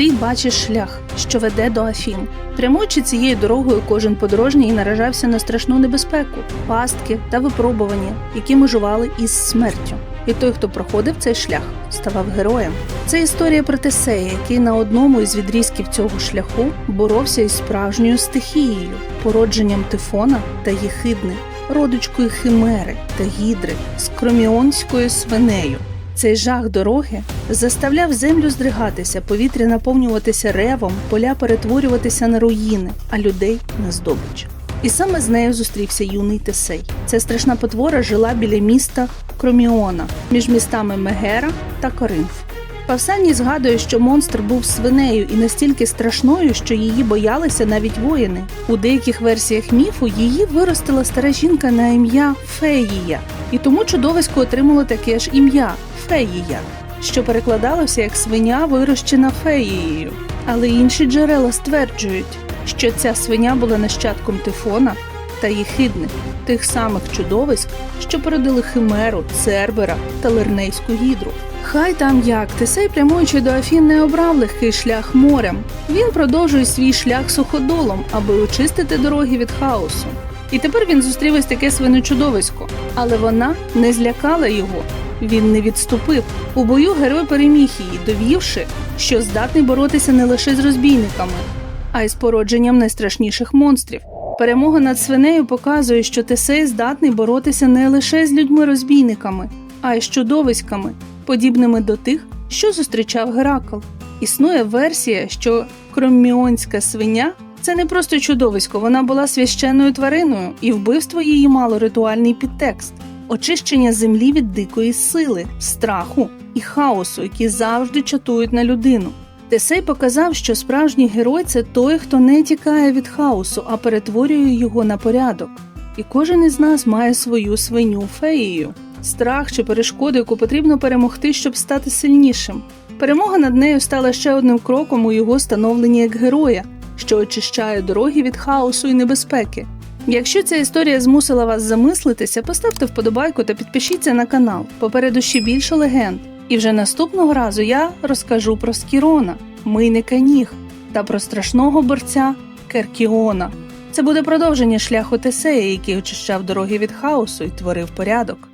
Ти бачиш шлях, що веде до Афін. Прямуючи цією дорогою, кожен подорожній наражався на страшну небезпеку, пастки та випробування, які межували із смертю. І той, хто проходив цей шлях, ставав героєм. Це історія про Тесея, який на одному із відрізків цього шляху боровся із справжньою стихією, породженням Тифона та Єхидни, родичкою Химери та Гідри, з кроміонською свинею. Цей жах дороги заставляв землю здригатися, повітря наповнюватися ревом, поля перетворюватися на руїни, а людей на здобич. І саме з нею зустрівся юний Тесей. Ця страшна потвора жила біля міста Кроміона між містами Мегера та Коринф. Павсаній згадує, що монстр був свинею і настільки страшною, що її боялися навіть воїни. У деяких версіях міфу її виростила стара жінка на ім'я Феїя, і тому чудовисько отримало таке ж ім'я Феїя, що перекладалося як свиня, вирощена феєю. Але інші джерела стверджують, що ця свиня була нащадком Тифона та Єхидни, тих самих чудовиськ, що породили Химеру, Цербера та Лернейську гідру. Хай там як, Тесей, прямуючи до Афін, не обрав легкий шлях морем. Він продовжує свій шлях суходолом, аби очистити дороги від хаосу. І тепер він зустрів ось таке свиночудовисько, але вона не злякала його. Він не відступив. У бою герой переміг її, довівши, що здатний боротися не лише з розбійниками, а й з породженням найстрашніших монстрів. Перемога над свинею показує, що Тесей здатний боротися не лише з людьми-розбійниками, а й з чудовиськами, подібними до тих, що зустрічав Геракл. Існує версія, що кроміонська свиня це не просто чудовисько, вона була священною твариною, і вбивство її мало ритуальний підтекст очищення землі від дикої сили, страху і хаосу, які завжди чатують на людину. Тесей показав, що справжній герой це той, хто не тікає від хаосу, а перетворює його на порядок. І кожен із нас має свою свиню феєю, страх чи перешкоду, яку потрібно перемогти, щоб стати сильнішим. Перемога над нею стала ще одним кроком у його становленні як героя, що очищає дороги від хаосу і небезпеки. Якщо ця історія змусила вас замислитися, поставте вподобайку та підпишіться на канал. Попереду ще більше легенд. І вже наступного разу я розкажу про Скірона, мийника ніг та про страшного борця Керкіона. Це буде продовження шляху Тесея, який очищав дороги від хаосу і творив порядок.